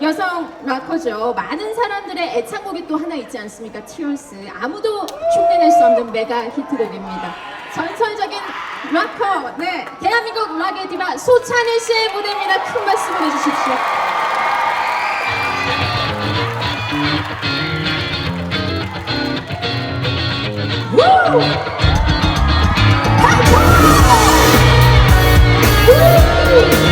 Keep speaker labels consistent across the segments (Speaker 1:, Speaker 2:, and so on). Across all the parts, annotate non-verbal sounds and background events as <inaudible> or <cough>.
Speaker 1: 여성 락커죠. 많은 사람들의 애창곡이 또 하나 있지 않습니까? 티얼스. 아무도 흉내낼 수 없는 메가 히트곡입니다. 전설적인 락커, 네, 대한민국 락의 디바 소찬희 씨의 무대입니다. 큰 박수 보내주십시오.
Speaker 2: 세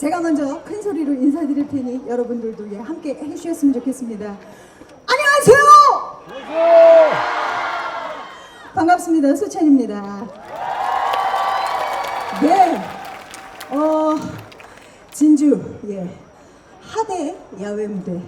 Speaker 2: 제가 먼저 큰 소리로 인사드릴 테니 여러분들도 예, 함께 해주셨으면 좋겠습니다. 안녕하세요! 반갑습니다. 수찬입니다. 네, 어, 진주, 예, 하대 야외 무대.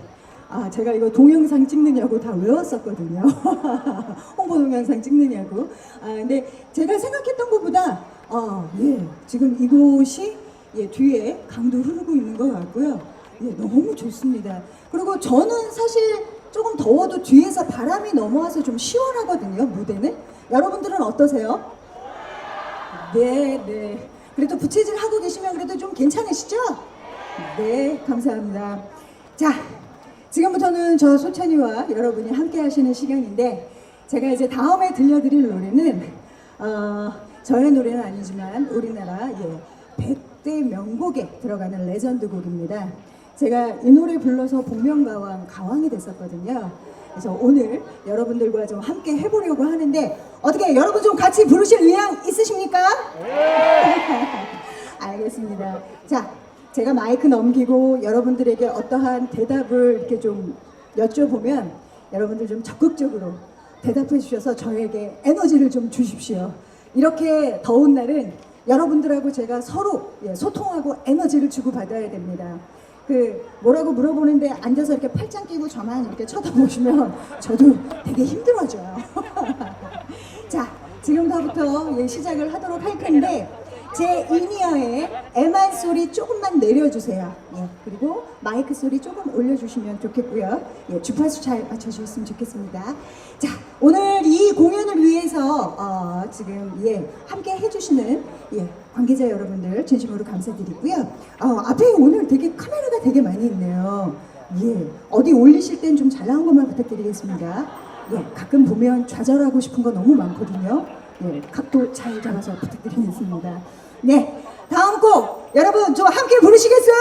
Speaker 2: 아, 제가 이거 동영상 찍느냐고 다 외웠었거든요. <laughs> 홍보 동영상 찍느냐고. 아, 근데 제가 생각했던 것보다, 어, 예, 지금 이곳이 예, 뒤에 강도 흐르고 있는 것 같고요. 예, 너무 좋습니다. 그리고 저는 사실 조금 더워도 뒤에서 바람이 넘어와서 좀 시원하거든요, 무대는. 여러분들은 어떠세요? 네, 네. 그래도 부채질 하고 계시면 그래도 좀 괜찮으시죠? 네, 감사합니다. 자, 지금부터는 저 소찬이와 여러분이 함께 하시는 시간인데, 제가 이제 다음에 들려드릴 노래는, 어, 저의 노래는 아니지만, 우리나라, 예, 100대 명곡에 들어가는 레전드 곡입니다. 제가 이 노래 불러서 복면가왕 가왕이 됐었거든요. 그래서 오늘 여러분들과 좀 함께 해보려고 하는데 어떻게 여러분 좀 같이 부르실 의향 있으십니까? <laughs> 알겠습니다. 자, 제가 마이크 넘기고 여러분들에게 어떠한 대답을 이렇게 좀 여쭤보면 여러분들 좀 적극적으로 대답해 주셔서 저에게 에너지를 좀 주십시오. 이렇게 더운 날은 여러분들하고 제가 서로 예, 소통하고 에너지를 주고 받아야 됩니다. 그 뭐라고 물어보는데 앉아서 이렇게 팔짱 끼고 저만 이렇게 쳐다보시면 저도 되게 힘들어져요. <laughs> 자, 지금부터 예, 시작을 하도록 할 텐데 제 이니어의 애만 소리 조금만 내려주세요. 예, 그리고 마이크 소리 조금 올려주시면 좋겠고요. 예, 주파수 잘 맞춰주셨으면 좋겠습니다. 자, 오늘 이 공연을 위해서 어, 지금 예, 함께 해주시는 예, 관계자 여러분들 진심으로 감사드리고요. 어, 앞에 오늘 되게 카메라가 되게 많이 있네요. 예, 어디 올리실 땐 좀 잘 나온 것만 부탁드리겠습니다. 예, 가끔 보면 좌절하고 싶은 거 너무 많거든요. 예, 각도 잘 잡아서 부탁드리겠습니다. 네, 다음 곡 여러분 좀 함께 부르시겠어요?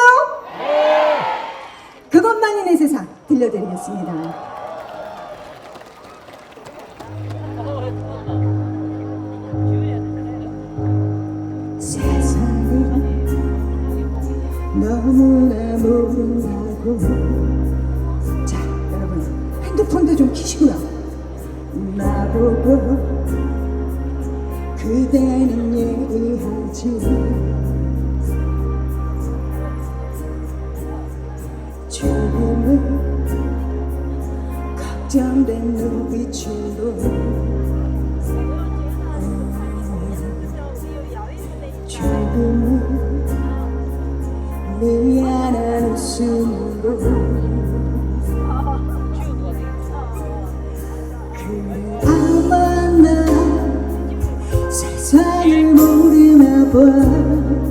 Speaker 2: 그것만이 내 세상. 들려드리겠습니다. 너무나 모른다고. 자 여러분 핸드폰도 좀 키시고요. 나보고 미안한 웃음으로 그래 아마 나 세상을 모르나 봐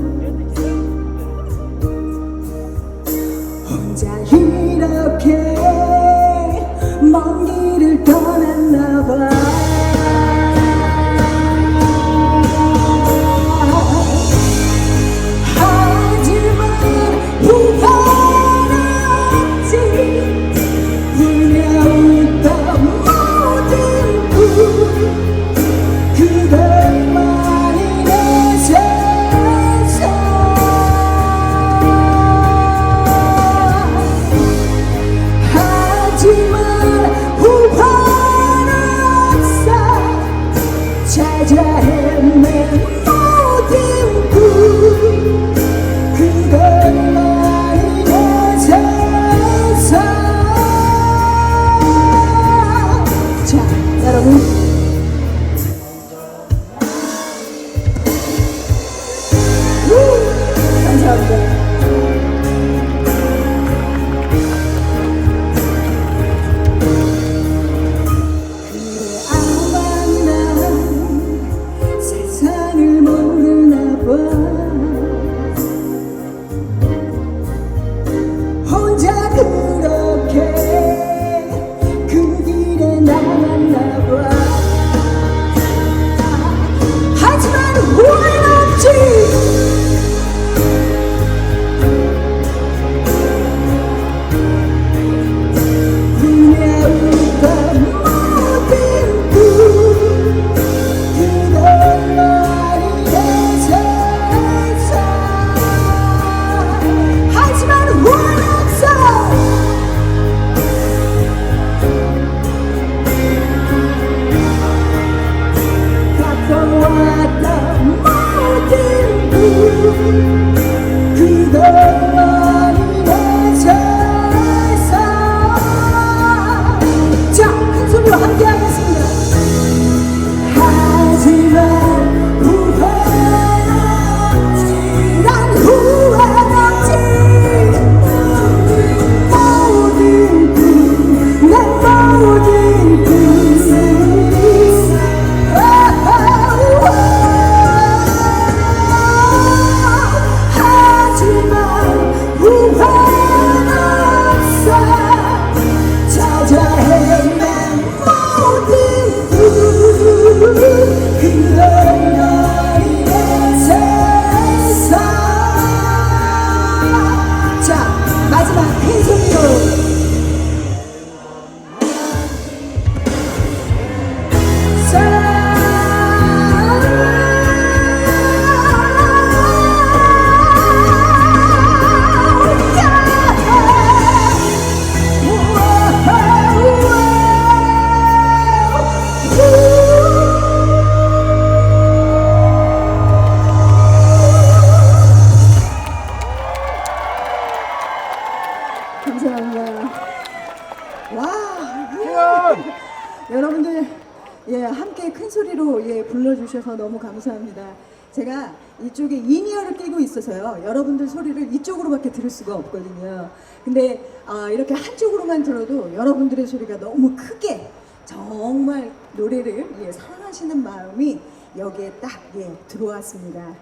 Speaker 2: 주셔서 너무 감사합니다. 제가 이쪽에 인이어를 끼고 있어서요. 여러분들 소리를 이쪽으로밖에 들을 수가 없거든요. 근데 아, 이렇게 한쪽으로만 들어도 여러분들의 소리가 너무 크게 정말 노래를 예, 사랑하시는 마음이 여기에 딱 예, 들어왔습니다.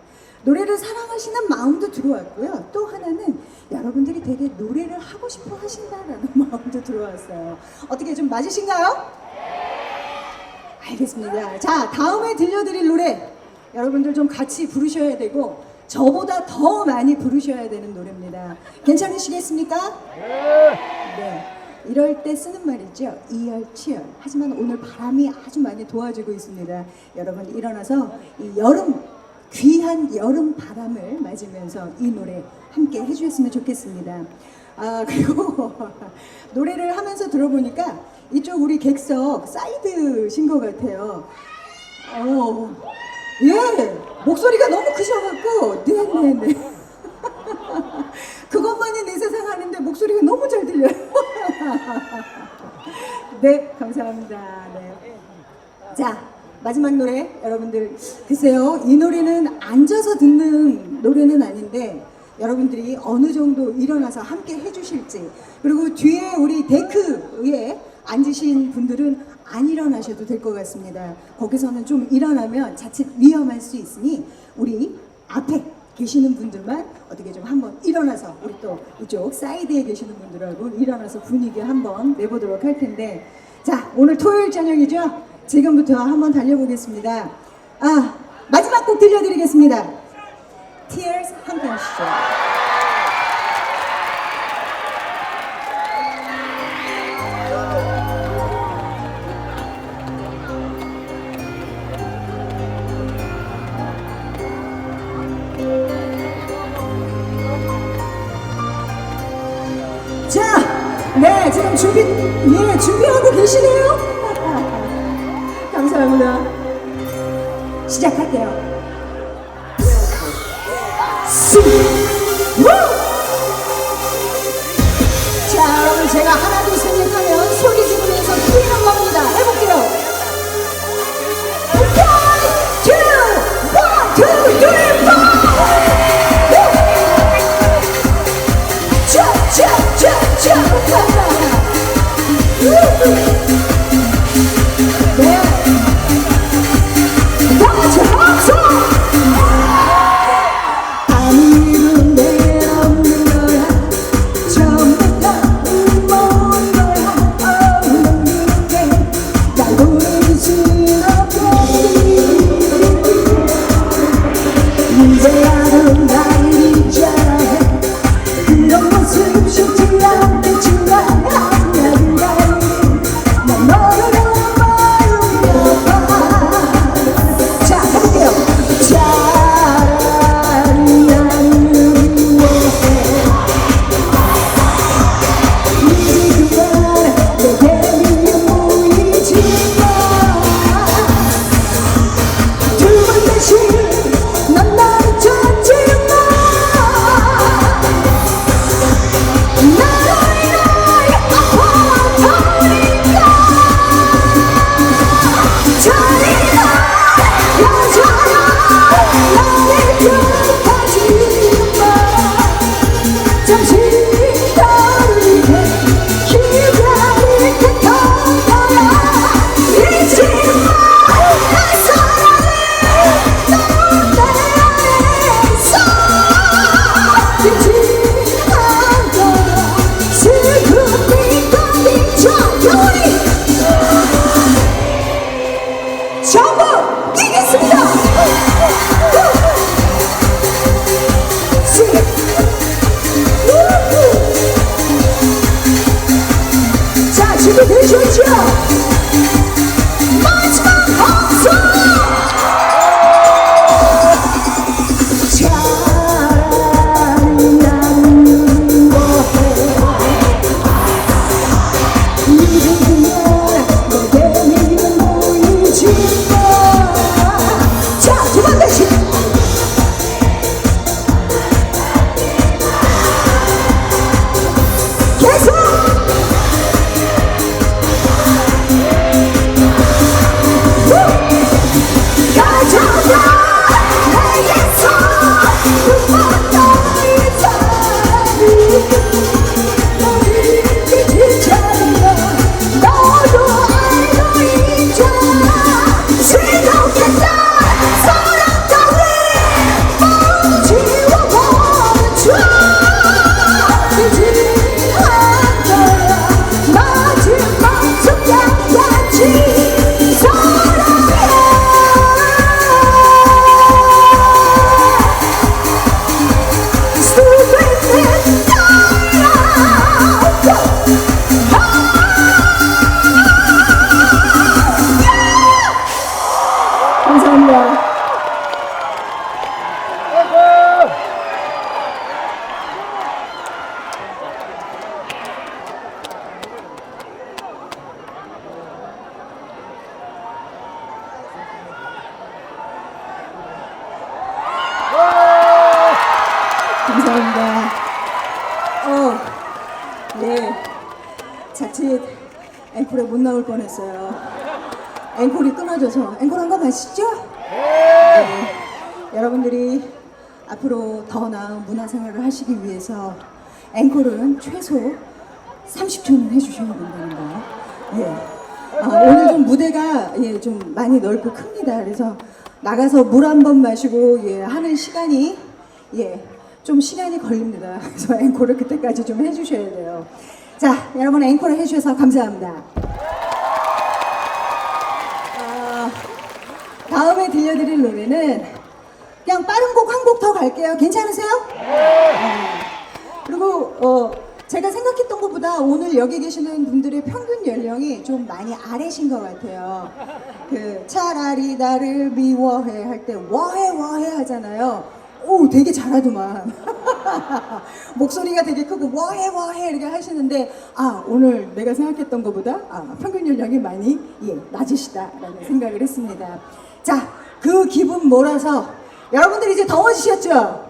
Speaker 2: 노래를 사랑하시는 마음도 들어왔고요. 또 하나는 여러분들이 되게 노래를 하고 싶어 하신다라는 <laughs> 마음도 들어왔어요. 어떻게 좀 맞으신가요? 알겠습니다. 자, 다음에 들려드릴 노래 여러분들 좀 같이 부르셔야 되고 저보다 더 많이 부르셔야 되는 노래입니다. 괜찮으시겠습니까? 네. 이럴 때 쓰는 말이죠. 이열치열. 하지만 오늘 바람이 아주 많이 도와주고 있습니다. 여러분 일어나서 이 여름 귀한 여름 바람을 맞으면서 이 노래 함께 해주셨으면 좋겠습니다. 아 그리고 <laughs> 노래를 하면서 들어보니까 이쪽 우리 객석 사이드신 것 같아요. 어, 예, 목소리가 너무 크셔갖고, 네네네. <laughs> 그것만이 내 세상 하는데 목소리가 너무 잘 들려요. <laughs> 네, 감사합니다. 네. 자, 마지막 노래 여러분들 글쎄요 이 노래는 앉아서 듣는 노래는 아닌데 여러분들이 어느 정도 일어나서 함께 해주실지 그리고 뒤에 우리 데크에 앉으신 분들은 안 일어나셔도 될 것 같습니다. 거기서는 좀 일어나면 자칫 위험할 수 있으니 우리 앞에 계시는 분들만 어떻게 좀 한번 일어나서 우리 또 이쪽 사이드에 계시는 분들하고 일어나서 분위기 한번 내보도록 할 텐데 자 오늘 토요일 저녁이죠? 지금부터 한번 달려보겠습니다. 아 마지막 곡 들려드리겠습니다. Tears 함께 하시죠. 자, 네, 지금 준비, 예, 준비하고 계시네요? <laughs> 감사합니다. 시작할게요. 시! 앵콜이 끊어져서 앵콜 한거 마시죠? 네. 여러분들이 앞으로 더 나은 문화생활을 하시기 위해서 앵콜은 최소 30초는 해주셔야 된다는 거. 예. 아, 오늘 좀 무대가 예, 좀 많이 넓고 큽니다. 그래서 나가서 물 한 번 마시고 예, 하는 시간이 예, 좀 시간이 걸립니다. 그래서 앵콜을 그때까지 좀 해주셔야 돼요. 자, 여러분 앵콜을 해주셔서 감사합니다. 아, 다음에 들려드릴 노래는 그냥 빠른 곡 한 곡 더 갈게요. 괜찮으세요? 네. 그리고 어, 제가 생각했던 것보다 오늘 여기 계시는 분들의 평균 연령이 좀 많이 아래신 것 같아요. 그 차라리 나를 미워해 할때 워해 워해 하잖아요. 오 되게 잘하더만. <laughs> 목소리가 되게 크고 워해 워해 이렇게 하시는데 아 오늘 내가 생각했던 것보다 아, 평균 연령이 많이 예, 낮으시다라는 생각을 했습니다. 자 그 기분 몰아서 여러분들 이제 더워지셨죠?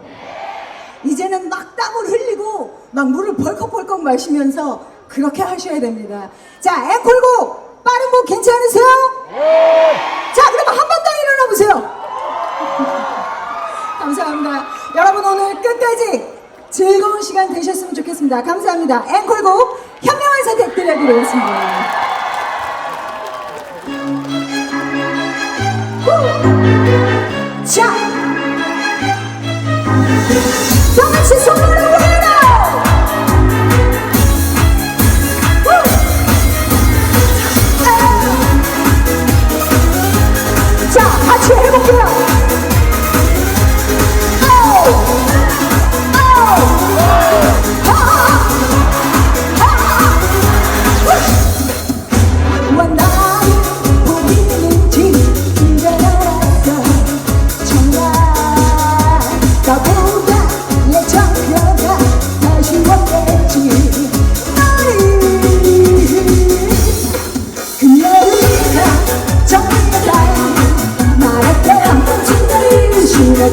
Speaker 2: 이제는 막 땀을 흘리고 막 물을 벌컥벌컥 마시면서 그렇게 하셔야 됩니다. 자, 앵콜곡 빠른 곡 괜찮으세요? 자, 그럼 한 번 더 일어나 보세요. <laughs> 감사합니다. 여러분 오늘 끝까지 즐거운 시간 되셨으면 좋겠습니다. 감사합니다. 앵콜곡 현명한 선택 들려드리겠습니다.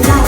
Speaker 2: 너